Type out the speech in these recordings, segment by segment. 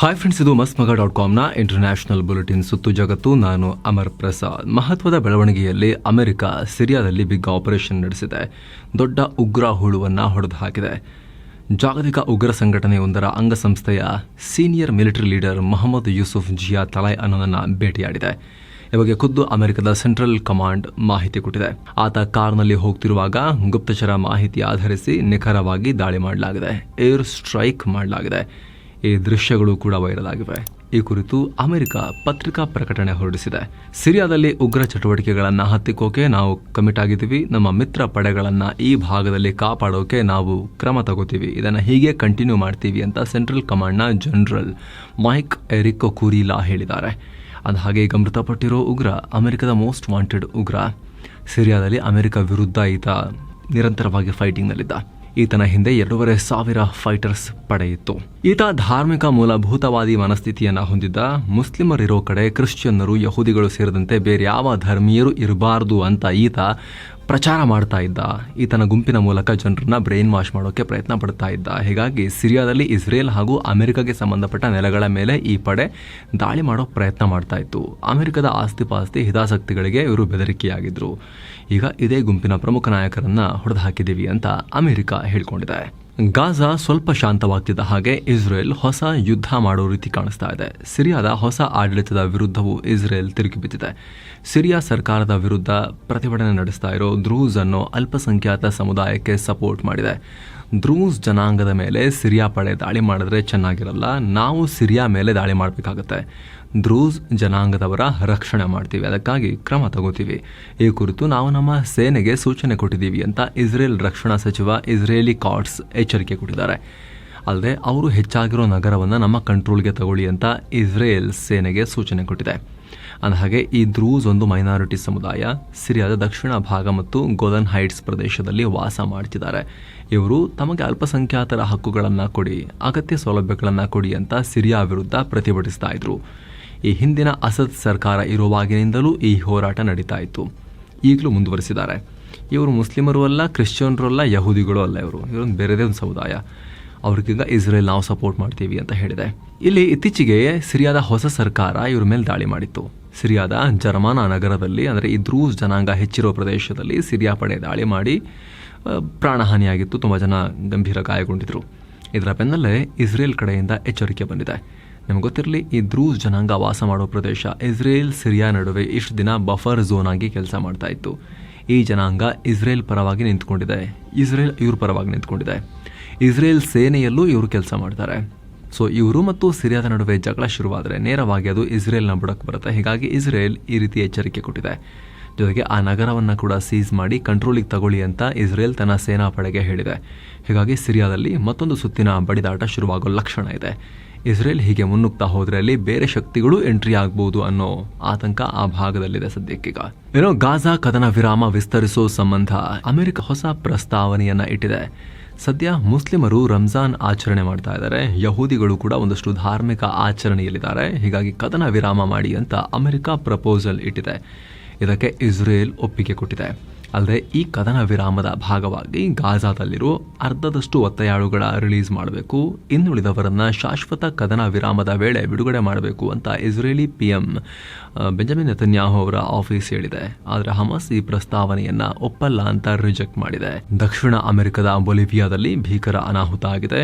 Hi friends ಇದು ಮಸ್ ಮಗ ಡಾಟ್ ಕಾಮ್ನ ಇಂಟರ್ನ್ಯಾಷನಲ್ ಬುಲೆಟಿನ್ ಸುತ್ತು ಜಗತ್ತು. ನಾನು ಅಮರ್ ಪ್ರಸಾದ್. ಮಹತ್ವದ ಬೆಳವಣಿಗೆಯಲ್ಲಿ ಅಮೆರಿಕ ಸಿರಿಯಾದಲ್ಲಿ ಬಿಗ್ ಆಪರೇಷನ್ ನಡೆಸಿದೆ. ದೊಡ್ಡ ಉಗ್ರ ಹುಳುವನ್ನು ಹೊಡೆದು ಹಾಕಿದೆ ಜಾಗತಿಕ ಉಗ್ರ ಸಂಘಟನೆಯೊಂದರ ಅಂಗಸಂಸ್ಥೆಯ senior military leader Mohammed Yusuf Zia Talai ಅನ್ನೋದನ್ನು ಭೇಟಿಯಾಡಿದೆ. ಈ ಬಗ್ಗೆ ಖುದ್ದು ಅಮೆರಿಕದ ಸೆಂಟ್ರಲ್ ಕಮಾಂಡ್ ಮಾಹಿತಿ ಕೊಟ್ಟಿದೆ. ಆತ ಕಾರ್ನಲ್ಲಿ ಹೋಗ್ತಿರುವಾಗ ಗುಪ್ತಚರ ಮಾಹಿತಿ ಆಧರಿಸಿ ನಿಖರವಾಗಿ ದಾಳಿ ಮಾಡಲಾಗಿದೆ. ಏರ್ ಸ್ಟ್ರೈಕ್ ಮಾಡಲಾಗಿದೆ. ಈ ದೃಶ್ಯಗಳು ಕೂಡ ವೈರಲ್ ಆಗಿವೆ. ಈ ಕುರಿತು ಅಮೆರಿಕ ಪತ್ರಿಕಾ ಪ್ರಕಟಣೆ ಹೊರಡಿಸಿದೆ. ಸಿರಿಯಾದಲ್ಲಿ ಉಗ್ರ ಚಟುವಟಿಕೆಗಳನ್ನು ಹತ್ತಿಕ್ಕೋಕೆ ನಾವು ಕಮಿಟ್ ಆಗಿದ್ದೀವಿ. ನಮ್ಮ ಮಿತ್ರ ಪಡೆಗಳನ್ನು ಈ ಭಾಗದಲ್ಲಿ ಕಾಪಾಡೋಕೆ ನಾವು ಕ್ರಮ ತಗೋತೀವಿ. ಇದನ್ನು ಹೀಗೆ ಕಂಟಿನ್ಯೂ ಮಾಡ್ತೀವಿ ಅಂತ ಸೆಂಟ್ರಲ್ ಕಮಾಂಡ್ನ ಜನರಲ್ ಮೈಕ್ ಎರಿಕೊ ಕುರಿಲಾ ಹೇಳಿದ್ದಾರೆ. ಅದು ಹಾಗೆ ಈಗ ಮೃತಪಟ್ಟಿರೋ ಉಗ್ರ ಅಮೆರಿಕದ ಮೋಸ್ಟ್ ವಾಂಟೆಡ್ ಉಗ್ರ. ಸಿರಿಯಾದಲ್ಲಿ ಅಮೆರಿಕ ವಿರುದ್ಧ ಈತ ನಿರಂತರವಾಗಿ ಫೈಟಿಂಗ್ನಲ್ಲಿದ್ದ ಈತನ ಹಿಂದೆ ಎರಡೂವರೆ ಸಾವಿರ ಫೈಟರ್ಸ್ ಪಡೆಯಿತ್ತು ಈತ ಧಾರ್ಮಿಕ ಮೂಲಭೂತವಾದಿ ಮನಸ್ಥಿತಿಯನ್ನು ಹೊಂದಿದ್ದ ಮುಸ್ಲಿಮರಿರೋ ಕಡೆ ಕ್ರಿಶ್ಚಿಯನ್ನರು ಯಹೂದಿಗಳು ಸೇರಿದಂತೆ ಬೇರೆ ಯಾವ ಧರ್ಮೀಯರು ಇರಬಾರದು ಅಂತ ಈತ ಪ್ರಚಾರ ಮಾಡ್ತಾ ಇದ್ದ. ಈತನ ಗುಂಪಿನ ಮೂಲಕ ಜನರನ್ನ ಬ್ರೈನ್ ವಾಶ್ ಮಾಡೋಕ್ಕೆ ಪ್ರಯತ್ನ ಪಡ್ತಾ ಇದ್ದ. ಹೀಗಾಗಿ ಸಿರಿಯಾದಲ್ಲಿ ಇಸ್ರೇಲ್ ಹಾಗೂ ಅಮೆರಿಕಗೆ ಸಂಬಂಧಪಟ್ಟ ನೆಲೆಗಳ ಮೇಲೆ ಈ ಪಡೆ ದಾಳಿ ಮಾಡೋ ಪ್ರಯತ್ನ ಮಾಡ್ತಾ ಇತ್ತು. ಅಮೆರಿಕದ ಆಸ್ತಿಪಾಸ್ತಿ ಹಿತಾಸಕ್ತಿಗಳಿಗೆ ಇವರು ಬೆದರಿಕೆಯಾಗಿದ್ರು. ಈಗ ಇದೇ ಗುಂಪಿನ ಪ್ರಮುಖ ನಾಯಕರನ್ನ ಹೊಡೆದು ಹಾಕಿದ್ದೀವಿ ಅಂತ ಅಮೆರಿಕ ಹೇಳಿಕೊಂಡಿದೆ. ಗಾಜಾ ಸ್ವಲ್ಪ ಶಾಂತವಾಗ್ತಿದ್ದ ಹಾಗೆ ಇಸ್ರೇಲ್ ಹೊಸ ಯುದ್ಧ ಮಾಡೋ ರೀತಿ ಕಾಣಿಸ್ತಾ ಇದೆ. ಸಿರಿಯಾದ ಹೊಸ ಆಡಳಿತದ ವಿರುದ್ಧವೂ ಇಸ್ರೇಲ್ ತಿರುಗಿ ಬಿದ್ದಿದೆ. ಸಿರಿಯಾ ಸರ್ಕಾರದ ವಿರುದ್ಧ ಪ್ರತಿಭಟನೆ ನಡೆಸ್ತಾ ಇರೋ ದ್ರೂಸ್ ಅನ್ನೋ ಅಲ್ಪಸಂಖ್ಯಾತ ಸಮುದಾಯಕ್ಕೆ ಸಪೋರ್ಟ್ ಮಾಡಿದೆ. ದ್ರೂಸ್ ಜನಾಂಗದ ಮೇಲೆ ಸಿರಿಯಾ ಪಡೆ ದಾಳಿ ಮಾಡಿದ್ರೆ ಚೆನ್ನಾಗಿರಲ್ಲ, ನಾವು ಸಿರಿಯಾ ಮೇಲೆ ದಾಳಿ ಮಾಡಬೇಕಾಗತ್ತೆ. ದ್ರೂಸ್ ಜನಾಂಗದವರ ರಕ್ಷಣೆ ಮಾಡ್ತೀವಿ, ಅದಕ್ಕಾಗಿ ಕ್ರಮ ತಗೋತೀವಿ. ಈ ಕುರಿತು ನಾವು ನಮ್ಮ ಸೇನೆಗೆ ಸೂಚನೆ ಕೊಟ್ಟಿದ್ದೀವಿ ಅಂತ ಇಸ್ರೇಲ್ ರಕ್ಷಣಾ ಸಚಿವ ಇಸ್ರೇಲಿ ಕಾಟ್ಸ್ ಎಚ್ಚರಿಕೆ ಕೊಟ್ಟಿದ್ದಾರೆ. ಅಲ್ಲದೆ, ಅವರು ಹೆಚ್ಚಾಗಿರೋ ನಗರವನ್ನು ನಮ್ಮ ಕಂಟ್ರೋಲ್ಗೆ ತಗೊಳ್ಳಿ ಅಂತ ಇಸ್ರೇಲ್ ಸೇನೆಗೆ ಸೂಚನೆ ಕೊಟ್ಟಿದೆ. ಅಂದಹಾಗೆ ಈ ದ್ರೂಸ್ ಒಂದು ಮೈನಾರಿಟಿ ಸಮುದಾಯ, ಸಿರಿಯಾದ ದಕ್ಷಿಣ ಭಾಗ ಮತ್ತು ಗೋಲನ್ ಹೈಟ್ಸ್ ಪ್ರದೇಶದಲ್ಲಿ ವಾಸ ಮಾಡ್ತಿದ್ದಾರೆ. ಇವರು ತಮಗೆ ಅಲ್ಪಸಂಖ್ಯಾತರ ಹಕ್ಕುಗಳನ್ನು ಕೊಡಿ, ಅಗತ್ಯ ಸೌಲಭ್ಯಗಳನ್ನು ಕೊಡಿ ಅಂತ ಸಿರಿಯಾ ವಿರುದ್ಧ ಪ್ರತಿಭಟಿಸ್ತಾ ಇದ್ರು. ಈ ಹಿಂದಿನ ಅಸದ್ ಸರ್ಕಾರ ಇರುವಾಗಿನಿಂದಲೂ ಈ ಹೋರಾಟ ನಡೀತಾ ಇತ್ತು. ಈಗಲೂ ಮುಂದುವರಿಸಿದ್ದಾರೆ. ಇವರು ಮುಸ್ಲಿಮರು ಅಲ್ಲ, ಕ್ರಿಶ್ಚಿಯನ್ರು ಅಲ್ಲ, ಯಹೂದಿಗಳು ಅಲ್ಲ ಇವರು. ಇವರೊಂದು ಬೇರೆದೇ ಒಂದು ಸಮುದಾಯ. ಅವ್ರಿಗೀಗ ಇಸ್ರೇಲ್ ನಾವು ಸಪೋರ್ಟ್ ಮಾಡ್ತೀವಿ ಅಂತ ಹೇಳಿದೆ. ಇಲ್ಲಿ ಇತ್ತೀಚೆಗೆ ಸಿರಿಯಾದ ಹೊಸ ಸರ್ಕಾರ ಇವ್ರ ಮೇಲೆ ದಾಳಿ ಮಾಡಿತ್ತು. ಸಿರಿಯಾದ ಜರ್ಮಾನ ನಗರದಲ್ಲಿ, ಅಂದರೆ ಈ ಜನಾಂಗ ಹೆಚ್ಚಿರೋ ಪ್ರದೇಶದಲ್ಲಿ ಸಿರಿಯಾ ಪಡೆ ದಾಳಿ ಮಾಡಿ ಪ್ರಾಣಹಾನಿಯಾಗಿತ್ತು. ತುಂಬ ಜನ ಗಂಭೀರ ಗಾಯಗೊಂಡಿದ್ರು. ಇದರ ಬೆನ್ನಲ್ಲೇ ಇಸ್ರೇಲ್ ಕಡೆಯಿಂದ ಎಚ್ಚರಿಕೆ ಬಂದಿದೆ. ನಿಮ್ಗೆ ಗೊತ್ತಿರಲಿ ಈ ದ್ರೂಸ್ ಜನಾಂಗ ವಾಸ ಮಾಡೋ ಪ್ರದೇಶ ಇಸ್ರೇಲ್ ಸಿರಿಯಾ ನಡುವೆ ಇಷ್ಟು ದಿನ ಬಫರ್ ಝೋನ್ ಆಗಿ ಕೆಲಸ ಮಾಡ್ತಾ ಇತ್ತು. ಈ ಜನಾಂಗ ಇಸ್ರೇಲ್ ಪರವಾಗಿ ನಿಂತ್ಕೊಂಡಿದೆ. ಇಸ್ರೇಲ್ ಇವ್ರ ಪರವಾಗಿ ನಿಂತ್ಕೊಂಡಿದೆ. ಇಸ್ರೇಲ್ ಸೇನೆಯಲ್ಲೂ ಇವರು ಕೆಲಸ ಮಾಡ್ತಾರೆ. ಸೊ ಇವರು ಮತ್ತು ಸಿರಿಯಾದ ನಡುವೆ ಜಗಳ ಶುರುವಾದರೆ ನೇರವಾಗಿ ಅದು ಇಸ್ರೇಲ್ನ ಬುಡಕ್ಕೆ ಬರುತ್ತೆ. ಹೀಗಾಗಿ ಇಸ್ರೇಲ್ ಈ ರೀತಿ ಎಚ್ಚರಿಕೆ ಕೊಟ್ಟಿದೆ. ಜೊತೆಗೆ ಆ ನಗರವನ್ನು ಕೂಡ ಸೀಸ್ ಮಾಡಿ ಕಂಟ್ರೋಲಿಗೆ ತಗೊಳ್ಳಿ ಅಂತ ಇಸ್ರೇಲ್ ತನ್ನ ಸೇನಾ ಪಡೆಗೆ ಹೇಳಿದೆ. ಹೀಗಾಗಿ ಸಿರಿಯಾದಲ್ಲಿ ಮತ್ತೊಂದು ಸುತ್ತಿನ ಬಡಿದಾಟ ಶುರುವಾಗೋ ಲಕ್ಷಣ ಇದೆ. ಇಸ್ರೇಲ್ ಹೀಗೆ ಮುನ್ನುಗ್ತಾ ಹೋದ್ರೆ ಅಲ್ಲಿ ಬೇರೆ ಶಕ್ತಿಗಳು ಎಂಟ್ರಿ ಆಗಬಹುದು ಅನ್ನೋ ಆತಂಕ ಆ ಭಾಗದಲ್ಲಿದೆ ಸದ್ಯಕ್ಕೀಗ. ಏನೋ ಗಾಜಾ ಕದನ ವಿರಾಮ ವಿಸ್ತರಿಸೋ ಸಂಬಂಧ ಅಮೆರಿಕ ಹೊಸ ಪ್ರಸ್ತಾವನೆಯನ್ನ ಇಟ್ಟಿದೆ. ಸದ್ಯ ಮುಸ್ಲಿಮರು ರಂಜಾನ್ ಆಚರಣೆ ಮಾಡ್ತಾ ಇದ್ದಾರೆ. ಯಹೂದಿಗಳು ಕೂಡ ಒಂದಷ್ಟು ಧಾರ್ಮಿಕ ಆಚರಣೆಯಲ್ಲಿದ್ದಾರೆ. ಹೀಗಾಗಿ ಕದನ ವಿರಾಮ ಮಾಡಿ ಅಂತ ಅಮೆರಿಕ ಪ್ರಪೋಸಲ್ ಇಟ್ಟಿದೆ. ಇದಕ್ಕೆ ಇಸ್ರೇಲ್ ಒಪ್ಪಿಗೆ ಕೊಟ್ಟಿದೆ. ಅಲ್ಲದೆ ಈ ಕದನ ವಿರಾಮದ ಭಾಗವಾಗಿ ಗಾಜಾದಲ್ಲಿರೋ ಅರ್ಧದಷ್ಟು ಒತ್ತೆಯಾಳುಗಳ ರಿಲೀಸ್ ಮಾಡಬೇಕು. ಇನ್ನುಳಿದವರನ್ನ ಶಾಶ್ವತ ಕದನ ವಿರಾಮದ ವೇಳೆ ಬಿಡುಗಡೆ ಮಾಡಬೇಕು ಅಂತ ಇಸ್ರೇಲಿ ಪಿಎಂ ಬೆಂಜಮಿನ್ ನೆತನ್ಯಾಹು ಅವರ ಆಫೀಸ್ ಹೇಳಿದೆ. ಆದರೆ ಹಮಸ್ ಈ ಪ್ರಸ್ತಾವನೆಯನ್ನ ಒಪ್ಪಲ್ಲ ಅಂತ ರಿಜೆಕ್ಟ್ ಮಾಡಿದೆ. ದಕ್ಷಿಣ ಅಮೆರಿಕದ ಬೊಲಿವಿಯಾದಲ್ಲಿ ಭೀಕರ ಅನಾಹುತ ಆಗಿದೆ.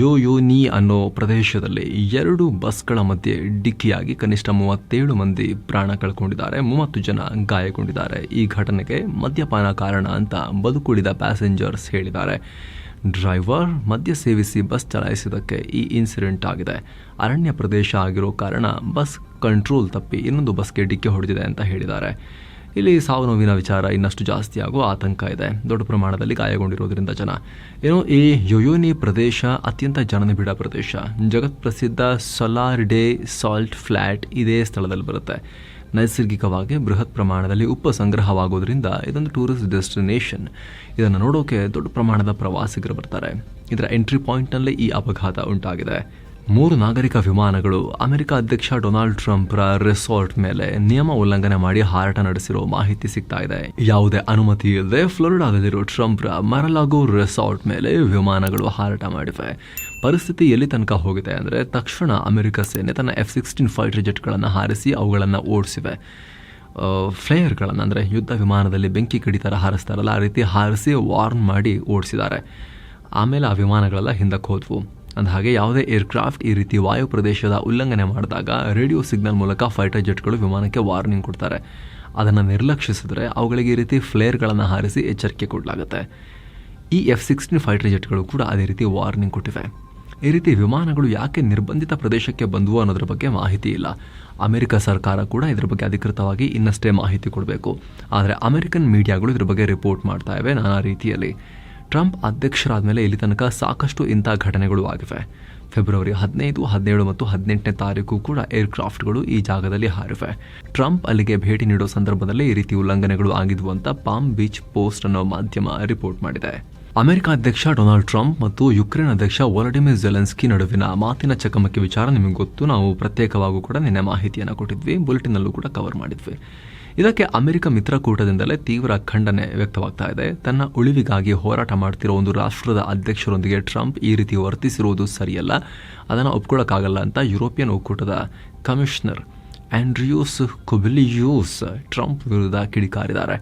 ಯೋ ಯೋ ನೀ ಅನ್ನೋ ಪ್ರದೇಶದಲ್ಲಿ ಎರಡು ಬಸ್ಗಳ ಮಧ್ಯೆ ಡಿಕ್ಕಿಯಾಗಿ ಕನಿಷ್ಠ ಮೂವತ್ತೇಳು ಮಂದಿ ಪ್ರಾಣ ಕಳ್ಕೊಂಡಿದ್ದಾರೆ. ಮೂವತ್ತು ಜನ ಗಾಯಗೊಂಡಿದ್ದಾರೆ. ಈ ಘಟನೆಗೆ ಮದ್ಯಪಾನ ಕಾರಣ ಅಂತ ಬದುಕುಳಿದ ಪ್ಯಾಸೆಂಜರ್ಸ್ ಹೇಳಿದ್ದಾರೆ. ಡ್ರೈವರ್ ಮದ್ಯ ಸೇವಿಸಿ ಬಸ್ ಚಲಾಯಿಸಿದ್ದಕ್ಕೆ ಈ ಇನ್ಸಿಡೆಂಟ್ ಆಗಿದೆ. ಅರಣ್ಯ ಪ್ರದೇಶ ಆಗಿರೋ ಕಾರಣ ಬಸ್ ಕಂಟ್ರೋಲ್ ತಪ್ಪಿ ಇನ್ನೊಂದು ಬಸ್ಗೆ ಡಿಕ್ಕಿ ಹೊಡೆದಿದೆ ಅಂತ ಹೇಳಿದ್ದಾರೆ. ಇಲ್ಲಿ ಸಾವು ನೋವಿನ ವಿಚಾರ ಇನ್ನಷ್ಟು ಜಾಸ್ತಿ ಆಗುವ ಆತಂಕ ಇದೆ. ದೊಡ್ಡ ಪ್ರಮಾಣದಲ್ಲಿ ಗಾಯಗೊಂಡಿರೋದ್ರಿಂದ ಜನ. ಏನು ಈ ಯೊಯೋನಿ ಪ್ರದೇಶ ಅತ್ಯಂತ ಜನನಿಬಿಡ ಪ್ರದೇಶ. ಜಗತ್ ಪ್ರಸಿದ್ಧ ಸೊಲಾರ್ಡೇ ಸಾಲ್ಟ್ ಫ್ಲ್ಯಾಟ್ ಇದೇ ಸ್ಥಳದಲ್ಲಿ ಬರುತ್ತೆ. ನೈಸರ್ಗಿಕವಾಗಿ ಬೃಹತ್ ಪ್ರಮಾಣದಲ್ಲಿ ಉಪ್ಪು ಸಂಗ್ರಹವಾಗೋದ್ರಿಂದ ಇದೊಂದು ಟೂರಿಸ್ಟ್ ಡೆಸ್ಟಿನೇಷನ್ ಇದನ್ನು ನೋಡೋಕೆ ದೊಡ್ಡ ಪ್ರಮಾಣದ ಪ್ರವಾಸಿಗರು ಬರ್ತಾರೆ. ಇದರ ಎಂಟ್ರಿ ಪಾಯಿಂಟ್ನಲ್ಲೇ ಈ ಅಪಘಾತ ಉಂಟಾಗಿದೆ. ಮೂರು ನಾಗರಿಕ ವಿಮಾನಗಳು ಅಮೆರಿಕ ಅಧ್ಯಕ್ಷ ಡೊನಾಲ್ಡ್ ಟ್ರಂಪ್ರ ರೆಸಾರ್ಟ್ ಮೇಲೆ ನಿಯಮ ಉಲ್ಲಂಘನೆ ಮಾಡಿ ಹಾರಾಟ ನಡೆಸಿರೋ ಮಾಹಿತಿ ಸಿಗ್ತಾ ಇದೆ. ಯಾವುದೇ ಅನುಮತಿ ಇಲ್ಲದೆ ಫ್ಲೋರಿಡಾದಲ್ಲಿರೋ ಟ್ರಂಪ್ರ ಮರಲಾಗೋ ರೆಸಾರ್ಟ್ ಮೇಲೆ ವಿಮಾನಗಳು ಹಾರಾಟ ಮಾಡಿವೆ. ಪರಿಸ್ಥಿತಿ ಎಲ್ಲಿ ತನಕ ಹೋಗಿದೆ ಅಂದರೆ ತಕ್ಷಣ ಅಮೆರಿಕ ಸೇನೆ ತನ್ನ ಎಫ್ ಸಿಕ್ಸ್ಟೀನ್ ಫೈಟರ್ ಜೆಟ್ಗಳನ್ನು ಹಾರಿಸಿ ಅವುಗಳನ್ನು ಓಡಿಸಿವೆ. ಫ್ಲೇಯರ್ಗಳನ್ನು ಅಂದರೆ ಯುದ್ಧ ವಿಮಾನದಲ್ಲಿ ಬೆಂಕಿ ಕಡಿತರ ಹಾರಿಸ್ತಾರಲ್ಲ, ಆ ರೀತಿ ಹಾರಿಸಿ ವಾರ್ನ್ ಮಾಡಿ ಓಡಿಸಿದ್ದಾರೆ. ಆಮೇಲೆ ಆ ವಿಮಾನಗಳೆಲ್ಲ ಹಿಂದಕ್ಕೆ ಹೋದ್ವು. ಅಂದಹಾಗೆ ಯಾವುದೇ ಏರ್ಕ್ರಾಫ್ಟ್ ಈ ರೀತಿ ವಾಯು ಪ್ರದೇಶದ ಉಲ್ಲಂಘನೆ ಮಾಡಿದಾಗ ರೇಡಿಯೋ ಸಿಗ್ನಲ್ ಮೂಲಕ ಫೈಟರ್ ಜೆಟ್ಗಳು ವಿಮಾನಕ್ಕೆ ವಾರ್ನಿಂಗ್ ಕೊಡ್ತಾರೆ. ಅದನ್ನು ನಿರ್ಲಕ್ಷಿಸಿದ್ರೆ ಅವುಗಳಿಗೆ ಈ ರೀತಿ ಫ್ಲೇರ್ಗಳನ್ನು ಹಾರಿಸಿ ಎಚ್ಚರಿಕೆ ಕೊಡಲಾಗುತ್ತೆ. ಈ ಎಫ್ ಸಿಕ್ಸ್ಟೀನ್ ಫೈಟರ್ ಜೆಟ್ಗಳು ಕೂಡ ಅದೇ ರೀತಿ ವಾರ್ನಿಂಗ್ ಕೊಟ್ಟಿವೆ. ಈ ರೀತಿ ವಿಮಾನಗಳು ಯಾಕೆ ನಿರ್ಬಂಧಿತ ಪ್ರದೇಶಕ್ಕೆ ಬಂದವು ಅನ್ನೋದ್ರ ಬಗ್ಗೆ ಮಾಹಿತಿ ಇಲ್ಲ. ಅಮೆರಿಕ ಸರ್ಕಾರ ಕೂಡ ಇದ್ರ ಬಗ್ಗೆ ಅಧಿಕೃತವಾಗಿ ಇನ್ನಷ್ಟೇ ಮಾಹಿತಿ ಕೊಡಬೇಕು. ಆದರೆ ಅಮೆರಿಕನ್ ಮೀಡಿಯಾಗಳು ಇದ್ರ ಬಗ್ಗೆ ರಿಪೋರ್ಟ್ ಮಾಡ್ತಾ ಇವೆ ನಾನಾ ರೀತಿಯಲ್ಲಿ. ಟ್ರಂಪ್ ಅಧ್ಯಕ್ಷರಾದ ಮೇಲೆ ಇಲ್ಲಿ ತನಕ ಸಾಕಷ್ಟು ಇಂಥ ಘಟನೆಗಳು ಆಗಿವೆ. ಫೆಬ್ರವರಿ ಹದಿನೈದು, ಹದಿನೇಳು ಮತ್ತು ಹದಿನೆಂಟನೇ ತಾರೀಕು ಕೂಡ ಏರ್ಕ್ರಾಫ್ಟ್ಗಳು ಈ ಜಾಗದಲ್ಲಿ ಹಾರಿವೆ. ಟ್ರಂಪ್ ಅಲ್ಲಿಗೆ ಭೇಟಿ ನೀಡೋ ಸಂದರ್ಭದಲ್ಲಿ ಈ ರೀತಿ ಉಲ್ಲಂಘನೆಗಳು ಆಗಿದ್ವು ಅಂತ ಪಾಮ್ ಬೀಚ್ ಪೋಸ್ಟ್ ಅನ್ನೋ ಮಾಧ್ಯಮ ರಿಪೋರ್ಟ್ ಮಾಡಿದೆ. ಅಮೆರಿಕ ಅಧ್ಯಕ್ಷ ಡೊನಾಲ್ಡ್ ಟ್ರಂಪ್ ಮತ್ತು ಯುಕ್ರೇನ್ ಅಧ್ಯಕ್ಷ ವೊಲಡಿಮಿರ್ ಜೆಲೆನ್ಸ್ಕಿ ನಡುವಿನ ಮಾತಿನ ಚಕಮಕಿ ವಿಚಾರ ನಿಮಗೆ ಗೊತ್ತು. ನಾವು ಪ್ರತ್ಯೇಕವಾಗೂ ಕೂಡ ನಿನ್ನೆ ಮಾಹಿತಿಯನ್ನು ಕೊಟ್ಟಿದ್ವಿ. ಬುಲೆಟಿನಲ್ಲೂ ಕೂಡ ಕವರ್ ಮಾಡಿದ್ವಿ. ಇದಕ್ಕೆ ಅಮೆರಿಕ ಮಿತ್ರಕೂಟದಿಂದಲೇ ತೀವ್ರ ಖಂಡನೆ ವ್ಯಕ್ತವಾಗ್ತಾ ಇದೆ. ತನ್ನ ಉಳಿವಿಗಾಗಿ ಹೋರಾಟ ಮಾಡ್ತಿರೋ ಒಂದು ರಾಷ್ಟ್ರದ ಅಧ್ಯಕ್ಷರೊಂದಿಗೆ ಟ್ರಂಪ್ ಈ ರೀತಿ ವರ್ತಿಸಿರುವುದು ಸರಿಯಲ್ಲ. ಅದನ್ನು ಒಪ್ಕೊಳ್ಳೋಕ್ಕಾಗಲ್ಲ ಅಂತ ಯುರೋಪಿಯನ್ ಒಕ್ಕೂಟದ ಕಮಿಷನರ್ ಆಂಡ್ರಿಯೂಸ್ ಕೊಬಿಲಿಯೋಸ್ ಟ್ರಂಪ್ ವಿರುದ್ಧ ಕಿಡಿಕಾರಿದ್ದಾರೆ.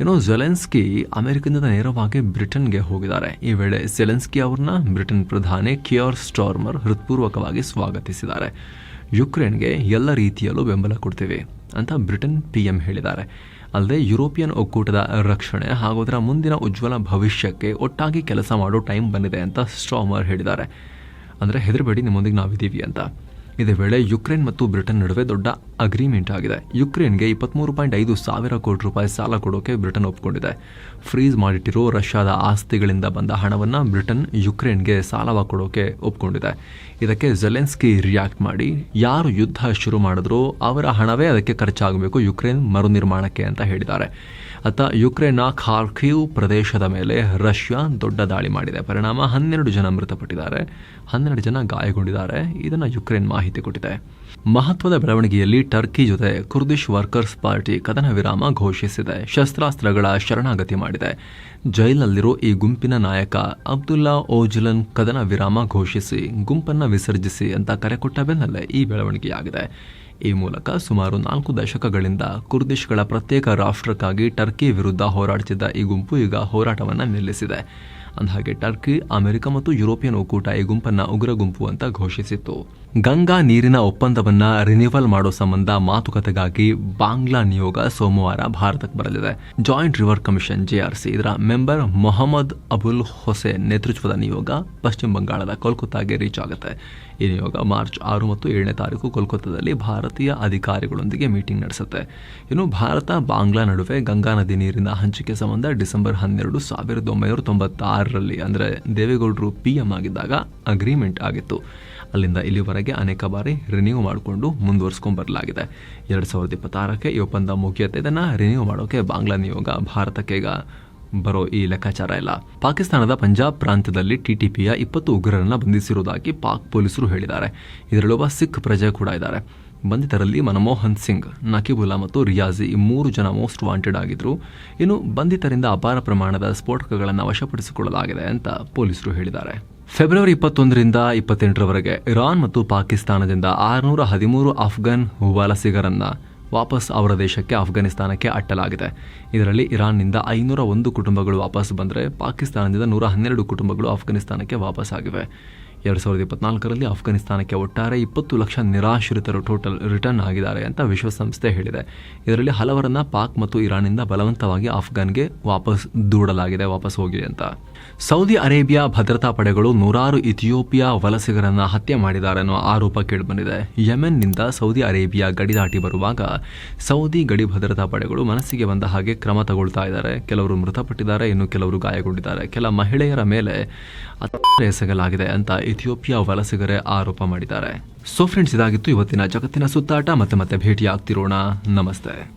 ಇನ್ನು ಜೆಲೆನ್ಸ್ಕಿ ಅಮೆರಿಕದಿಂದ ನೇರವಾಗಿ ಬ್ರಿಟನ್ಗೆ ಹೋಗಿದ್ದಾರೆ. ಈ ವೇಳೆ ಜೆಲೆನ್ಸ್ಕಿ ಅವ್ರನ್ನ ಬ್ರಿಟನ್ ಪ್ರಧಾನಿ ಕಿಯರ್ ಸ್ಟಾರ್ಮರ್ ಹೃತ್ಪೂರ್ವಕವಾಗಿ ಸ್ವಾಗತಿಸಿದ್ದಾರೆ. ಯುಕ್ರೇನ್ಗೆ ಎಲ್ಲ ರೀತಿಯಲ್ಲೂ ಬೆಂಬಲ ಕೊಡ್ತೀವಿ ಅಂತ ಬ್ರಿಟನ್ ಪಿ ಎಂ ಹೇಳಿದ್ದಾರೆ. ಅಲ್ಲದೆ ಯುರೋಪಿಯನ್ ಒಕ್ಕೂಟದ ರಕ್ಷಣೆ ಹಾಗೂ ಅದರ ಮುಂದಿನ ಉಜ್ವಲ ಭವಿಷ್ಯಕ್ಕೆ ಒಟ್ಟಾಗಿ ಕೆಲಸ ಮಾಡೋ ಟೈಮ್ ಬಂದಿದೆ ಅಂತ ಸ್ಟಾಮರ್ ಹೇಳಿದ್ದಾರೆ. ಅಂದರೆ ಹೆದರಬೇಡಿ, ನಿಮ್ಮೊಂದಿಗೆ ನಾವಿದ್ದೀವಿ ಅಂತ. ಇದೇ ವೇಳೆ ಯುಕ್ರೇನ್ ಮತ್ತು ಬ್ರಿಟನ್ ನಡುವೆ ದೊಡ್ಡ ಅಗ್ರಿಮೆಂಟ್ ಆಗಿದೆ. ಯುಕ್ರೇನ್ಗೆ ಇಪ್ಪತ್ಮೂರು ಪಾಯಿಂಟ್ ಐದು ಸಾವಿರ ಕೋಟಿ ರೂಪಾಯಿ ಸಾಲ ಕೊಡೋಕೆ ಬ್ರಿಟನ್ ಒಪ್ಪಿಕೊಂಡಿದೆ ಫ್ರೀಸ್ ಮಾಡಿಟ್ಟಿರೋ ರಷ್ಯಾದ ಆಸ್ತಿಗಳಿಂದ ಬಂದ ಹಣವನ್ನು ಬ್ರಿಟನ್ ಯುಕ್ರೇನ್ಗೆ ಸಾಲವಾಗಿ ಕೊಡೋಕೆ ಒಪ್ಕೊಂಡಿದೆ. ಇದಕ್ಕೆ ಜೆಲೆನ್ಸ್ಕಿ ರಿಯಾಕ್ಟ್ ಮಾಡಿ, ಯಾರು ಯುದ್ಧ ಶುರು ಮಾಡಿದ್ರೋ ಅವರ ಹಣವೇ ಅದಕ್ಕೆ ಖರ್ಚಾಗಬೇಕು ಯುಕ್ರೇನ್ ಮರು ನಿರ್ಮಾಣಕ್ಕೆ ಅಂತ ಹೇಳಿದ್ದಾರೆ. ಅತ್ತ ಯುಕ್ರೇನ್ನ ಖಾರ್ಕಿವ್ ಪ್ರದೇಶದ ಮೇಲೆ ರಷ್ಯಾ ದೊಡ್ಡ ದಾಳಿ ಮಾಡಿದೆ. ಪರಿಣಾಮ ಹನ್ನೆರಡು ಜನ ಮೃತಪಟ್ಟಿದ್ದಾರೆ. ಹನ್ನೆರಡು ಜನ ಗಾಯಗೊಂಡಿದ್ದಾರೆ. ಇದನ್ನು ಯುಕ್ರೇನ್ ಮಾಹಿತಿ ಕೊಟ್ಟಿದೆ. ಮಹತ್ವದ ಬೆಳವಣಿಗೆಯಲ್ಲಿ ಟರ್ಕಿ ಜೊತೆ ಕುರ್ದಿಶ್ ವರ್ಕರ್ಸ್ ಪಾರ್ಟಿ ಕದನ ವಿರಾಮ ಘೋಷಿಸಿದೆ. ಶಸ್ತ್ರಾಸ್ತ್ರಗಳ ಶರಣಾಗತಿ ಮಾಡಿದೆ. ಜೈಲಿನಲ್ಲಿರೋ ಈ ಗುಂಪಿನ ನಾಯಕ ಅಬ್ದುಲ್ಲಾ ಓಜಲನ್ ಕದನ ವಿರಾಮ ಘೋಷಿಸಿ, ಗುಂಪನ್ನು ವಿಸರ್ಜಿಸಿ ಅಂತ ಕರೆ ಕೊಟ್ಟ ಬೆನ್ನಲ್ಲೇ ಈ ಬೆಳವಣಿಗೆಯಾಗಿದೆ. ಈ ಮೂಲಕ ಸುಮಾರು ನಾಲ್ಕು ದಶಕಗಳಿಂದ ಕುರ್ದಿಶ್ಗಳ ಪ್ರತ್ಯೇಕ ರಾಷ್ಟ್ರಕ್ಕಾಗಿ ಟರ್ಕಿ ವಿರುದ್ಧ ಹೋರಾಡುತ್ತಿದ್ದ ಈ ಗುಂಪು ಈಗ ಹೋರಾಟವನ್ನು ನಿಲ್ಲಿಸಿದೆ. ಅಂದಹಾಗೆ ಟರ್ಕಿ, ಅಮೆರಿಕ ಮತ್ತು ಯುರೋಪಿಯನ್ ಒಕ್ಕೂಟ ಈ ಗುಂಪನ್ನ ಉಗ್ರ ಗುಂಪು ಅಂತ ಘೋಷಿಸಿತ್ತು. ಗಂಗಾ ನೀರಿನ ಒಪ್ಪಂದವನ್ನ ರಿನ್ಯೂವಲ್ ಮಾಡೋ ಸಂಬಂಧ ಮಾತುಕತೆಗಾಗಿ ಬಾಂಗ್ಲಾ ನಿಯೋಗ ಸೋಮವಾರ ಭಾರತಕ್ಕೆ ಬರಲಿದೆ. ಜಾಯಿಂಟ್ ರಿವರ್ ಕಮಿಷನ್ ಜೆಆರ್ಸಿ ಇದರ ಮೆಂಬರ್ ಮೊಹಮ್ಮದ್ ಅಬುಲ್ ಹೊಸೇನ್ ನೇತೃತ್ವದ ನಿಯೋಗ ಪಶ್ಚಿಮ ಬಂಗಾಳದ ಕೋಲ್ಕತ್ತಾಗೆ ರೀಚ್ ಆಗುತ್ತೆ. ಈ ನಿಯೋಗ ಮಾರ್ಚ್ ಆರು ಮತ್ತು ಏಳನೇ ತಾರೀಕು ಕೋಲ್ಕತ್ತಾದಲ್ಲಿ ಭಾರತೀಯ ಅಧಿಕಾರಿಗಳೊಂದಿಗೆ ಮೀಟಿಂಗ್ ನಡೆಸುತ್ತೆ. ಇನ್ನು ಭಾರತ ಬಾಂಗ್ಲಾ ನಡುವೆ ಗಂಗಾ ನದಿ ನೀರಿನ ಹಂಚಿಕೆ ಸಂಬಂಧ ಡಿಸೆಂಬರ್ ಹನ್ನೆರಡು ಸಾವಿರದ ಒಂಬೈನೂರ ತೊಂಬತ್ತಾರರಲ್ಲಿ ಅಂದರೆ ದೇವೇಗೌಡರು ಪಿ ಎಂ ಆಗಿದ್ದಾಗ ಅಗ್ರಿಮೆಂಟ್ ಆಗಿತ್ತು. ಅಲ್ಲಿಂದ ಇಲ್ಲಿವರೆಗೆ ಅನೇಕ ಬಾರಿ ರಿನ್ಯೂ ಮಾಡಿಕೊಂಡು ಮುಂದುವರಿಸ್ಕೊಂಡು ಬರಲಾಗಿದೆ. ಎರಡು ಸಾವಿರದ ಇಪ್ಪತ್ತಾರಕ್ಕೆ ಈ ಒಪ್ಪಂದ ಮುಗಿಯುತ್ತೆ. ಇದನ್ನು ರಿನ್ಯೂ ಮಾಡೋಕೆ ಬಾಂಗ್ಲಾ ನಿಯೋಗ ಭಾರತಕ್ಕೆ ಬರೋ ಈ ಲೆಕ್ಕಾಚಾರ ಇಲ್ಲ. ಪಾಕಿಸ್ತಾನದ ಪಂಜಾಬ್ ಪ್ರಾಂತ್ಯದಲ್ಲಿ ಟಿಟಿಪಿಯ ಇಪ್ಪತ್ತು ಉಗ್ರರನ್ನು ಬಂಧಿಸಿರುವುದಾಗಿ ಪಾಕ್ ಪೊಲೀಸರು ಹೇಳಿದ್ದಾರೆ. ಇದರಲ್ಲೊಬ್ಬ ಸಿಖ್ ಪ್ರಜೆ ಕೂಡ ಇದ್ದಾರೆ. ಬಂಧಿತರಲ್ಲಿ ಮನಮೋಹನ್ ಸಿಂಗ್, ನಕೀಬುಲ್ಲಾ ಮತ್ತು ರಿಯಾಜಿ ಈ ಮೂರು ಜನ ಮೋಸ್ಟ್ ವಾಂಟೆಡ್ ಆಗಿದ್ದರು ಇನ್ನು ಬಂಧಿತರಿಂದ ಅಪಾರ ಪ್ರಮಾಣದ ಸ್ಫೋಟಕಗಳನ್ನು ವಶಪಡಿಸಿಕೊಳ್ಳಲಾಗಿದೆ ಅಂತ ಪೊಲೀಸರು ಹೇಳಿದ್ದಾರೆ. ಫೆಬ್ರವರಿ ಇಪ್ಪತ್ತೊಂದರಿಂದ ಇಪ್ಪತ್ತೆಂಟರವರೆಗೆ ಇರಾನ್ ಮತ್ತು ಪಾಕಿಸ್ತಾನದಿಂದ ಆರುನೂರ ಹದಿಮೂರು ಅಫ್ಘಾನ್ ವಲಸಿಗರನ್ನು ವಾಪಸ್ ಅವರ ದೇಶಕ್ಕೆ ಅಫ್ಘಾನಿಸ್ತಾನಕ್ಕೆ ಅಟ್ಟಲಾಗಿದೆ. ಇದರಲ್ಲಿ ಇರಾನ್ನಿಂದ ಐನೂರ ಒಂದು ಕುಟುಂಬಗಳು ವಾಪಸ್ ಬಂದರೆ ಪಾಕಿಸ್ತಾನದಿಂದ ನೂರ ಹನ್ನೆರಡು ಕುಟುಂಬಗಳು ಅಫ್ಘಾನಿಸ್ತಾನಕ್ಕೆ ವಾಪಸ್ ಆಗಿವೆ. ಎರಡು ಸಾವಿರದ ಇಪ್ಪತ್ನಾಲ್ಕರಲ್ಲಿ ಆಫ್ಘಾನಿಸ್ತಾನಕ್ಕೆ ಒಟ್ಟಾರೆ ಇಪ್ಪತ್ತು ಲಕ್ಷ ನಿರಾಶ್ರಿತರು ಟೋಟಲ್ ರಿಟರ್ನ್ ಆಗಿದ್ದಾರೆ ಅಂತ ವಿಶ್ವಸಂಸ್ಥೆ ಹೇಳಿದೆ. ಇದರಲ್ಲಿ ಹಲವರನ್ನ ಪಾಕ್ ಮತ್ತು ಇರಾನ್ನಿಂದ ಬಲವಂತವಾಗಿ ಅಫ್ಘಾನ್ಗೆ ವಾಪಸ್ ದೂಡಲಾಗಿದೆ, ವಾಪಸ್ ಹೋಗಿ ಅಂತ. ಸೌದಿ ಅರೇಬಿಯಾ ಭದ್ರತಾ ಪಡೆಗಳು ನೂರಾರು ಇಥಿಯೋಪಿಯಾ ವಲಸಿಗರನ್ನು ಹತ್ಯೆ ಮಾಡಿದ್ದಾರೆ ಅನ್ನೋ ಆರೋಪ ಕೇಳಿಬಂದಿದೆ. ಯೆಮೆನ್ನಿಂದ ಸೌದಿ ಅರೇಬಿಯಾ ಗಡಿ ದಾಟಿ ಬರುವಾಗ ಸೌದಿ ಗಡಿ ಭದ್ರತಾ ಪಡೆಗಳು ಮನಸ್ಸಿಗೆ ಬಂದ ಹಾಗೆ ಕ್ರಮ ತಗೊಳ್ತಾ ಇದ್ದಾರೆ. ಕೆಲವರು ಮೃತಪಟ್ಟಿದ್ದಾರೆ, ಇನ್ನು ಕೆಲವರು ಗಾಯಗೊಂಡಿದ್ದಾರೆ. ಕೆಲ ಮಹಿಳೆಯರ ಮೇಲೆ ಎಸಗಲಾಗಿದೆ ಅಂತ ಇಥಿಯೋಪಿಯಾ ವಲಸಿಗರೇ ಆರೋಪ ಮಾಡಿದ್ದಾರೆ. ಸೊ ಫ್ರೆಂಡ್ಸ್ ಇದಾಗಿತ್ತು ಇವತ್ತಿನ ಜಗತ್ತಿನ ಸುತ್ತಾಟ. ಮತ್ತೆ ಮತ್ತೆ ಭೇಟಿಯಾಗ್ತಿರೋಣ. ನಮಸ್ತೆ.